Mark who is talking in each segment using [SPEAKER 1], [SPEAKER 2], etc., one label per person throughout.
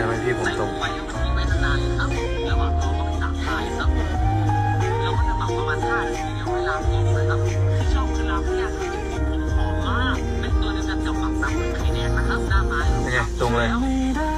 [SPEAKER 1] ทำให้พี่ผมตรง
[SPEAKER 2] ไปให้มันทิ้งไว้นานๆเลยครับระหว่างเลย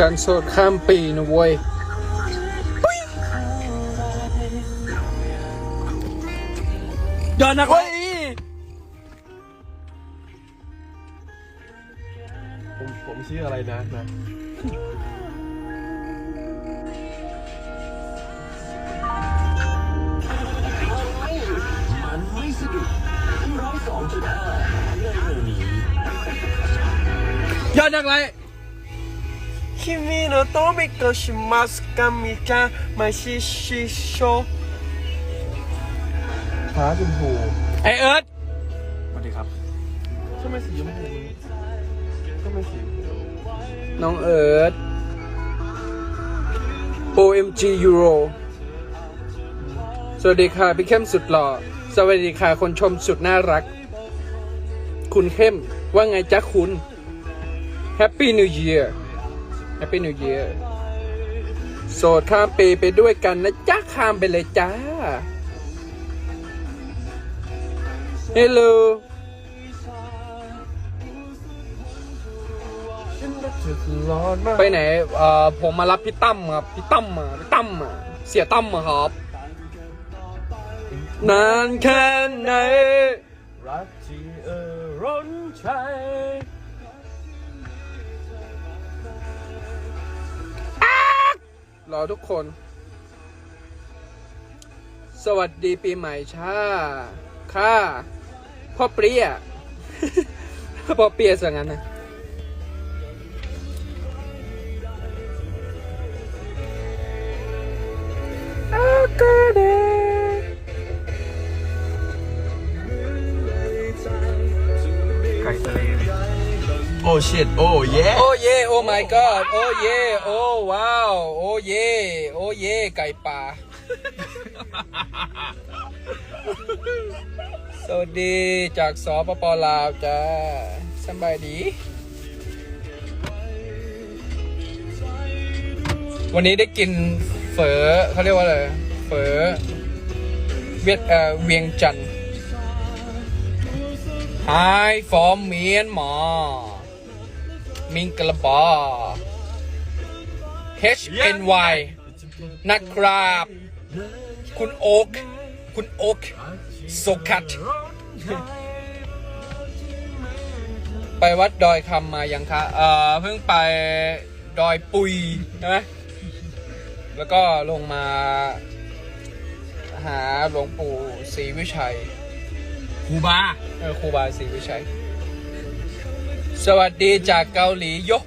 [SPEAKER 2] การ
[SPEAKER 3] โสดข้ามปีนะเว้ยย้อนนักเว้ย
[SPEAKER 4] ผมผมชื่ออะไรนะนะ
[SPEAKER 3] ย้อนนักไร
[SPEAKER 4] คิมิโนโตะมิโก ชิมัสกามิกามาชิชิโชฟ้าชมพู
[SPEAKER 3] ไอเอิร์ธ
[SPEAKER 1] สวัสดีครับ
[SPEAKER 4] ทำไมสีชมพูทำไมสีชมพู
[SPEAKER 3] น้องเอิร์ธ OMG Euro สวัสดีค่ะ พี่เข้มสุดหล่อ สวัสดีค่ะ คนชมสุดน่ารัก คุณเข้มว่าไงจ๊ะคุณ Happy New Year Happy New Year โสดข้ามปีไปด้วยกันนะจ๊ะข้ามไปเลยจ้า Hello
[SPEAKER 4] ฉันรักเธอตลอดมา
[SPEAKER 3] ไปไหนเอ่อผมมารับพี่ตั้มครับ พี่ตั้มมาพี่ตั้มมาเสียตั้มมาครับ นานแค่ไหน
[SPEAKER 4] รักที่เออร้นใจ
[SPEAKER 3] รอทุกคน สวัสดีปีใหม่ชาค่าพ่อเปรี้ยพ่อเปรี้ยสังงั้นนะอากาเด
[SPEAKER 4] โอ้ชิตโอ้เย่
[SPEAKER 3] โอ้เย่โอ้ my god โอ้เย่โอ้ว้าวโอ้เย่โอ้เย่ไก่ป่า สวัสดีจากสปปลาวจ้าสำบายดี วันนี้ได้กินเฝอเขาเรียกว่าอะไร เฝอเวียดเอ่อเวียงจันทร์ Hi from Myanmar มิงกลบอ HNY นะครับ คุณโอ๊กคุณโอ๊กโซคัตไปวัดดอยคำมายังคะ เอ่อ เพิ่งไปดอยปุยใช่ไหมแล้วก็ลงมาหาหลวงปู่ศรีวิชัย
[SPEAKER 1] ครูบา
[SPEAKER 3] เออครูบาศรีวิชัย สวัสดีจากเกาหลียก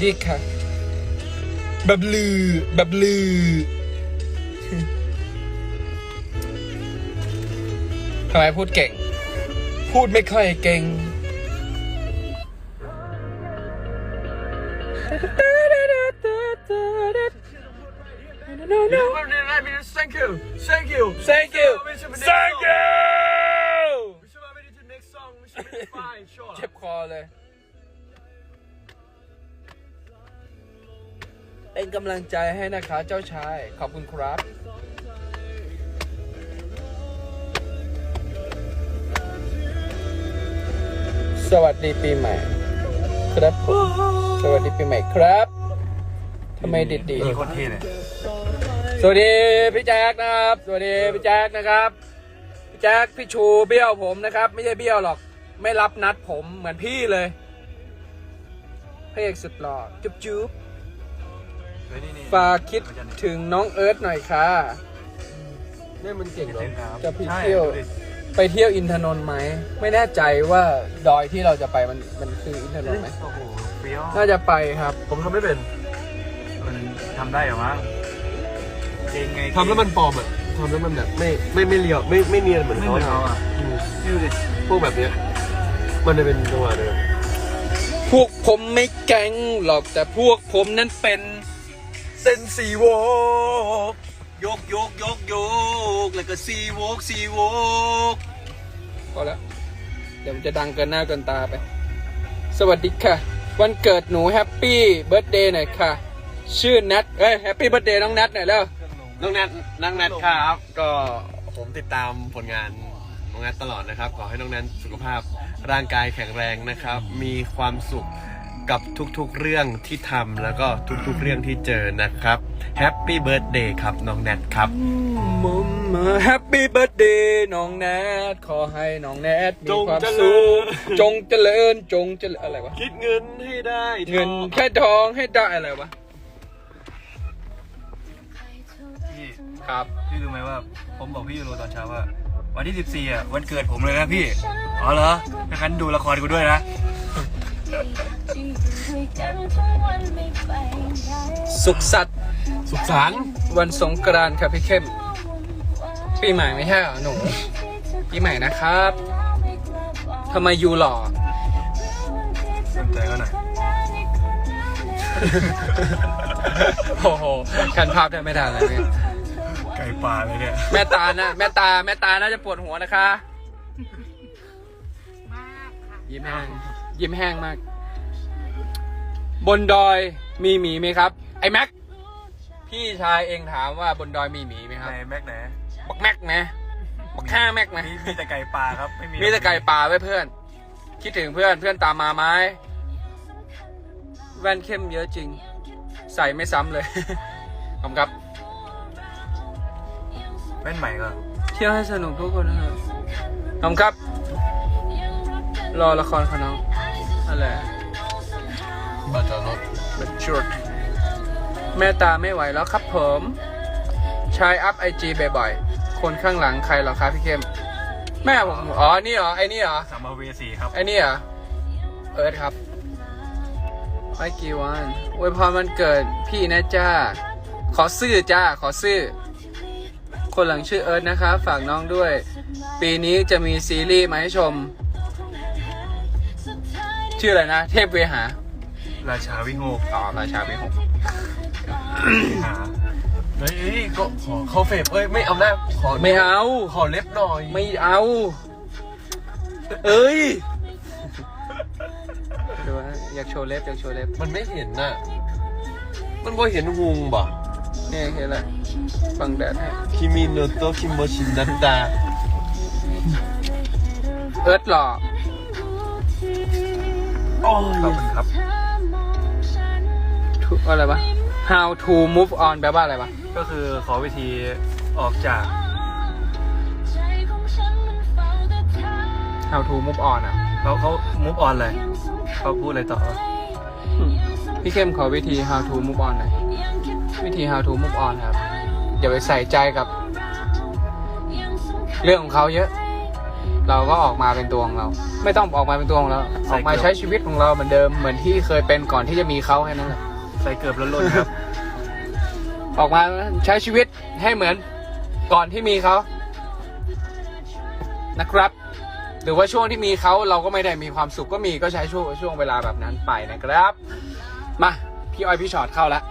[SPEAKER 3] ดีค่ะแบบลือแบบลือ ทำไมพูดเก่ง พูดไม่ค่อยเก่ง
[SPEAKER 4] no no thank you thank you
[SPEAKER 3] Thank you
[SPEAKER 4] We should be next
[SPEAKER 3] Thank
[SPEAKER 4] song.
[SPEAKER 3] you
[SPEAKER 4] song We should be fine sure
[SPEAKER 3] เจ็บคอเลย เป็นกำลังใจให้นะคะเจ้าชาย ขอบคุณครับ สวัสดีปีใหม่ ครับผมสวัสดีปีใหม่ครับทำไมดิดดี
[SPEAKER 1] นี่โคตรเท่เลย
[SPEAKER 3] สวัสดีพี่แจ๊คนะครับ สวัสดีพี่แจ๊คนะครับพี่ แจ๊คพี่ชูเบี้ยวผมนะครับ ไม่ใช่เบี้ยวหรอก ไม่รับนัดผมเหมือนพี่เลยพระเอกสุดหล่อจุ๊บจุ๊บ
[SPEAKER 1] เฮ้ยนี่นี่
[SPEAKER 3] ฝากคิดถึงน้องเอิร์ธหน่อยค่ะ
[SPEAKER 4] เนี่ยมันเก่งเหรอ
[SPEAKER 3] จะไป
[SPEAKER 1] ใช่
[SPEAKER 3] เที่ยว
[SPEAKER 1] ดูดิ
[SPEAKER 3] ไปเที่ยวอินทนนท์ไหม ไม่แน่ใจว่าดอยที่เราจะไปมันมันคืออินทนนท์ไหม
[SPEAKER 1] โอ้โหเปรี้ยว
[SPEAKER 3] น่าจะไปครับ
[SPEAKER 4] ผมทำไม่เป็น
[SPEAKER 1] มันทำได้เหรอมั้งเก่งไง
[SPEAKER 4] ทำแล้วมันปลอมอะ ทำแล้วมันแบบไม่ไม่ไม่เรียวไม่ไม่เนียนเหมือน
[SPEAKER 1] ไม่
[SPEAKER 4] เขา
[SPEAKER 1] เหมือนเขาอะ
[SPEAKER 4] อืม
[SPEAKER 1] ดูดิ
[SPEAKER 4] พวกแบบเนี้ยมันจะเป็นจังหวะเดิม
[SPEAKER 3] ผมไม่แก๊งหรอกแต่พวกผมนั้นเป็น
[SPEAKER 4] เส้นสีโวก
[SPEAKER 3] โยกโยกโยกโยกแล้วก็ซีโวกซีโวกพอแล้วเดี๋ยวมันจะดังเกินหน้าเกินตาไป สวัสดีค่ะ วันเกิดหนูแฮปปี้เบิร์ดเดย์หน่อยค่ะ ชื่อนัทเอ้ยแฮปปี้เบิร์ดเดย์น้องนัทหน่อยแล้ว
[SPEAKER 4] น้องแนทน้องแนทครับ ก็ผมติดตามผลงานน้องแนทตลอดนะครับ ขอให้น้องแนทสุขภาพร่างกายแข็งแรงนะครับ มีความสุขกับทุกๆเรื่องที่ทำแล้วก็ทุกๆเรื่องที่เจอนะครับแฮปปี้เบิร์ดเดย์ครับน้องแนทครับ
[SPEAKER 3] มุมมาแฮปปี้เบิร์ดเดย์น้องแนทขอให้น้องแนทมี
[SPEAKER 4] จง
[SPEAKER 3] ความ
[SPEAKER 4] เจริ
[SPEAKER 3] สุข
[SPEAKER 4] ญ
[SPEAKER 3] จงเจริญจงเจริญอะไรวะ
[SPEAKER 4] คิดเงินให้ได้
[SPEAKER 3] เงินแค่ทองให้ได้อะไรวะ ครับ
[SPEAKER 1] พี่รู้ไหมว่าผมบอกพี่ยูโรตอนเช้าว่า วันที่ 14อะวันเกิดผมเลยนะพี่ อ๋อเหรอถ้างั้นดูละครกูด้วยนะ
[SPEAKER 3] สุขสัตย์
[SPEAKER 4] สุขสันต์
[SPEAKER 3] วันสงกรานต์ครับพี่เข้ม ปีใหม่ไม่ใช่เหรอหนูปีใหม่นะครับทำไมยูหล่อ
[SPEAKER 1] สนใจก็หน่อย
[SPEAKER 3] โอ้โหกันภาพได้ไม่ทันเลยเนี่ย
[SPEAKER 1] ไก่ป่าเลยเนี่ย
[SPEAKER 3] แม่ตานะแม่ตาแม่ตาน่าจะปวดหัวนะคะยิ้มแห้งยิ้มแห้งมาก บนดอยมีหมีไหมครับ ไอ้แม็กพี่ชายเองถามว่าบนดอยมีหมีไหมครับ
[SPEAKER 1] ไหนแม็กไหน
[SPEAKER 3] บักแม็กไหมบักห้าแม็กไหม
[SPEAKER 1] มีมีแต่ไก่ป่าครับไม่มี
[SPEAKER 3] มีแต่ไก่ป่าไว้เพื่อน คิดถึงเพื่อนเพื่อนตามมาไหมแว่นเข้มเยอะจริง ใส่ไม่ซ้ำเลยขอบคุณครับ
[SPEAKER 1] แว่นใหม่ก็
[SPEAKER 3] เที่ยวให้สนุกทุกคนนะครับขอบคุณครับ รอละครของน้องอะไร
[SPEAKER 4] บัตรรถ
[SPEAKER 3] บัชุดแม่ตาไม่ไหวแล้วครับผมใช้อัพไอจีบ่อยๆ คนข้างหลังใครเหรอครับพี่เข้ม แม่ผม อ๋อ นี่เหรอ ไอ้นี่เหรอ
[SPEAKER 1] สัมภเวสีครับ
[SPEAKER 3] ไอ้นี่เหรอ เอิร์ธครับไม่กี่วันอวยพรวันเกิดพี่นะจ้า ขอซื่อจ้า ขอซื่อ คนหลังชื่อเอิร์ธนะครับฝากน้องด้วย ปีนี้จะมีซีรีส์มาให้ชม ชื่ออะไรนะ เทพเวหา
[SPEAKER 1] ราชาวิโงก
[SPEAKER 3] อ๋อราชาวิหก
[SPEAKER 1] หา
[SPEAKER 4] เฮ้ยก็ขอเข้าเฟรมเอ้ยไม่เอาหน้าขอ
[SPEAKER 3] ไม่เอา
[SPEAKER 4] ขอเล็บหน่อย
[SPEAKER 3] ไม่เอา เอ้ยดูนะอยากโชว์เล็บอยากโชว์เล็บ
[SPEAKER 4] มันไม่เห็นน่ะ มันบ่เห็นหุงบ่
[SPEAKER 3] นี่เห็นแล้วฟังแดดให้
[SPEAKER 4] คิมิโนโตะคิโมชินันดา
[SPEAKER 3] เอิร์ธหล่อ
[SPEAKER 4] โอ้
[SPEAKER 1] ขอบคุณครับ
[SPEAKER 3] To- อะไรวะ how to move on แปลว่าอะไรวะ
[SPEAKER 1] ก็คือขอวิธีออกจาก
[SPEAKER 3] how to move on อะ
[SPEAKER 1] เขาเขามุฟออนเลยเขาพูดอะไรต่อ
[SPEAKER 3] อืมพี่เข้มขอวิธี how to move on หน่อย วิธี how to move on ครับ อย่าไปใส่ใจกับ เรื่องของเขาเยอะ เราก็ออกมาเป็นตัวของเรา ไม่ต้องออกมาเป็นตัวของเรา ออกมาใช้ชีวิตของเราเหมือนเดิมเหมือนที่เคยเป็นก่อนที่จะมีเขาแค่นั้นแหละ
[SPEAKER 1] ใส่เกือบล้นๆครับ
[SPEAKER 3] ออกมาใช้ชีวิตให้เหมือนก่อนที่มีเขานะครับ หรือว่าช่วงที่มีเขาเราก็ไม่ได้มีความสุขก็มีก็ใช้ช่วงช่วงเวลาแบบนั้นไปนะครับ มา พี่อ้อยพี่ชอตเข้าแล้ว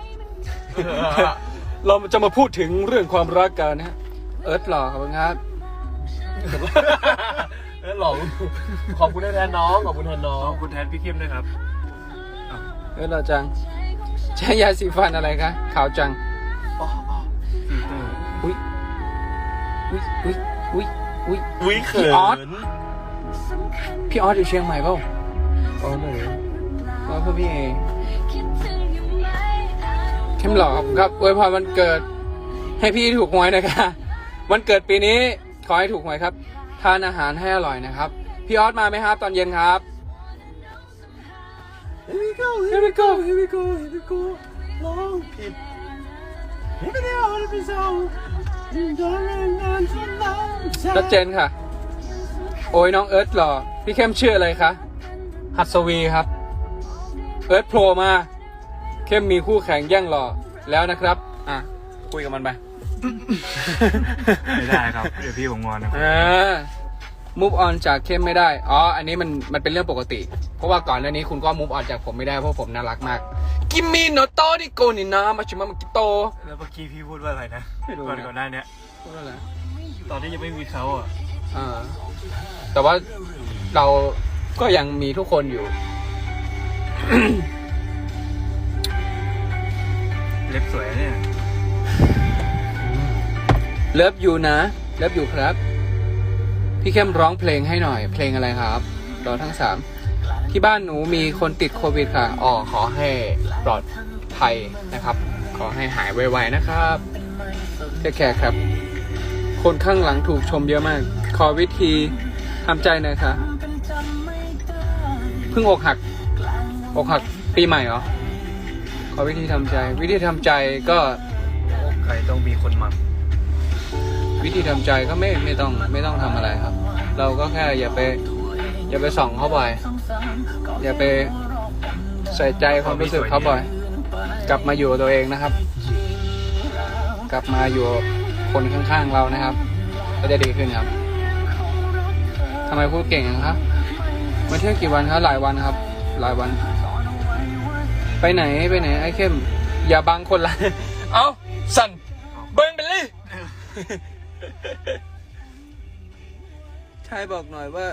[SPEAKER 3] เราจะมาพูดถึงเรื่องความรักกันนะฮะเอิร์ธหล่อครับครับ
[SPEAKER 4] เออหลงขอบคุณแทนน้องขอบคุณแทนน้อ
[SPEAKER 1] ข
[SPEAKER 4] ง
[SPEAKER 1] อบคุณแทนพี่เข้มด้วยครับ
[SPEAKER 3] เอิร์ธหล่อจังใช้ยาสีฟันอะไรคะขาวจัง
[SPEAKER 1] ฟิลเตอร์
[SPEAKER 3] อุ้ยอุ้ยอุ้ยอุ้ยอุ้ย
[SPEAKER 4] อุ้ยเขิ
[SPEAKER 3] พี่ออส
[SPEAKER 4] น
[SPEAKER 3] พี่ออสอยู่เชียงใหม่เปล่า
[SPEAKER 4] อ๋อไหน
[SPEAKER 3] แล้วเพื่อพี่เอ เข้มหล่อครับครับอวยพรวันเกิด ให้พี่ถูกหวยหนะคะวันเกิดปีนี้ขอให้ถูกหวยครับทานอาหารให้อร่อยนะครับ พี่ออสมาไหมครับ ตอนเย็นครับ
[SPEAKER 4] Here we go Here we go Here we go Here we go ร้องผิดไม่ได้เอาไปเศร้าดอนงานที่เรา
[SPEAKER 3] ชัดเจนค่ะ โอ้ยน้องเอิร์ธหล่อพี่เข้มชื่ออะไรคะ หัสวีครับ เอิร์ธโผล่มา เข้มมีคู่แข่งแย่งหล่อแล้วนะครับ อะ คุยกับมันไป
[SPEAKER 1] ไม่ได้ครับ เดี๋ยวพี่ผมงอนนะ
[SPEAKER 3] เออ move on จากเข้มไม่ได้ อ๋อ อันนี้มันมันเป็นเรื่องปกติ เพราะว่าก่อนหน้านี้คุณก็ move on จากผมไม่ได้เพราะผมน่ารักมาก กิมมี่โนโตดิโกนินะมาชิมามากิโต
[SPEAKER 1] แล้วเมื่อกี้พี่พูดว่าอะไรนะ
[SPEAKER 3] ไม่รู้
[SPEAKER 1] ก่อน
[SPEAKER 3] นะ
[SPEAKER 1] ก่อนหน้าเนี้ย
[SPEAKER 3] พูดว่าอะไร
[SPEAKER 1] ตอนที่ยังไม่มีเขาอะ
[SPEAKER 3] อ่าแต่ว่าเราก็ยังมีทุกคนอยู่
[SPEAKER 1] เล็บสวยเนี่ย
[SPEAKER 3] เลิฟอยู่นะ เลิฟอยู่ครับ พี่เข้มร้องเพลงให้หน่อย เพลงอะไรครับรอทั้งสามที่บ้านหนูมีคนติดโควิดค่ะอ๋อขอให้ปลอดภัยนะครับ ขอให้หายไวๆนะครับแค่แค่ครับ คนข้างหลังถูกชมเยอะมาก ขอวิธีทำใจหน่อยค่ะเพิ่งอกหัก อกหักปีใหม่เหรอ ขอวิธีทำใจ วิธีทำใจก็
[SPEAKER 1] ใครต้องมีคนมัม
[SPEAKER 3] วิธีทำใจก็ไม่ไม่ต้องไม่ต้องทำอะไรครับ เราก็แค่อย่าไป อย่าไปส่องเขาบ่อย อย่าไปใส่ใจความรู้สึกเขาบ่อย กลับมาอยู่กับตัวเองนะครับ กลับมาอยู่กับคนข้างๆเรานะครับ ก็จะดีขึ้นครับทำไมพูดเก่งอย่างครับมาเที่ยวกี่วันครับหลายวันครับ หลายวัน ไปไหนไปไหนไอ้เข้ม อย่าบังคนละ เอาสั่นเบิ้งไปเลยชายบอกหน่อยว่า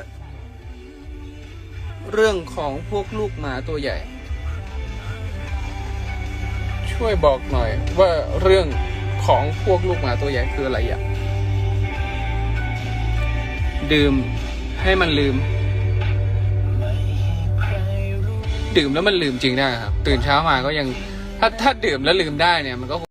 [SPEAKER 3] เรื่องของพวกลูกหมาตัวใหญ่ ช่วยบอกหน่อยว่าเรื่องของพวกลูกหมาตัวใหญ่คืออะไรอะ ดื่มให้มันลืม ดื่มแล้วมันลืมจริงได้ครับ ตื่นเช้ามาก็ยังถ้าถ้าดื่มแล้วลืมได้เนี่ยมันก็